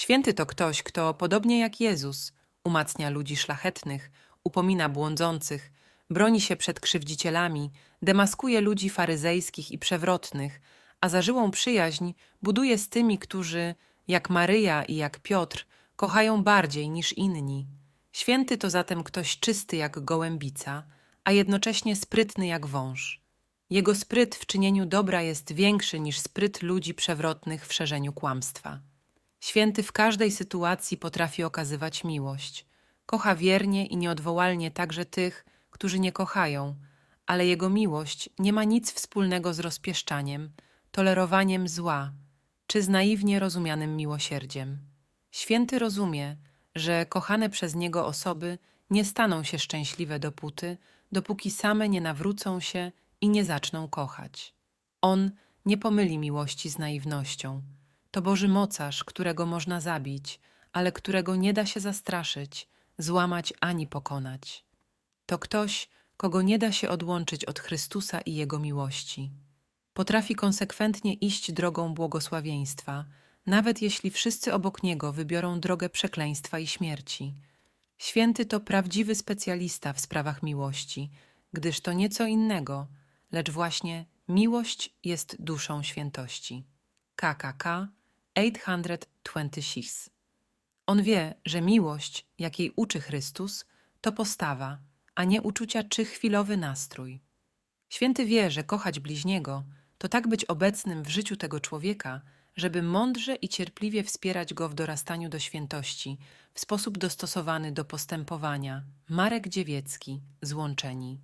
Święty to ktoś, kto, podobnie jak Jezus, umacnia ludzi szlachetnych, upomina błądzących, broni się przed krzywdzicielami, demaskuje ludzi faryzejskich i przewrotnych, a zażyłą przyjaźń buduje z tymi, którzy, jak Maryja i jak Piotr, kochają bardziej niż inni. Święty to zatem ktoś czysty jak gołębica, a jednocześnie sprytny jak wąż. Jego spryt w czynieniu dobra jest większy niż spryt ludzi przewrotnych w szerzeniu kłamstwa. Święty w każdej sytuacji potrafi okazywać miłość. Kocha wiernie i nieodwołalnie także tych, którzy nie kochają, ale jego miłość nie ma nic wspólnego z rozpieszczaniem, tolerowaniem zła czy z naiwnie rozumianym miłosierdziem. Święty rozumie, że kochane przez niego osoby nie staną się szczęśliwe dopóty, dopóki same nie nawrócą się i nie zaczną kochać. On nie pomyli miłości z naiwnością. To Boży mocarz, którego można zabić, ale którego nie da się zastraszyć, złamać ani pokonać. To ktoś, kogo nie da się odłączyć od Chrystusa i Jego miłości. Potrafi konsekwentnie iść drogą błogosławieństwa, nawet jeśli wszyscy obok niego wybiorą drogę przekleństwa i śmierci. Święty to prawdziwy specjalista w sprawach miłości, gdyż to nieco innego, lecz właśnie miłość jest duszą świętości. KKK 826 On wie, że miłość, jakiej uczy Chrystus, to postawa, a nie uczucia czy chwilowy nastrój. Święty wie, że kochać bliźniego to tak być obecnym w życiu tego człowieka, żeby mądrze i cierpliwie wspierać go w dorastaniu do świętości w sposób dostosowany do postępowania. Marek Dziewiecki, Złączeni.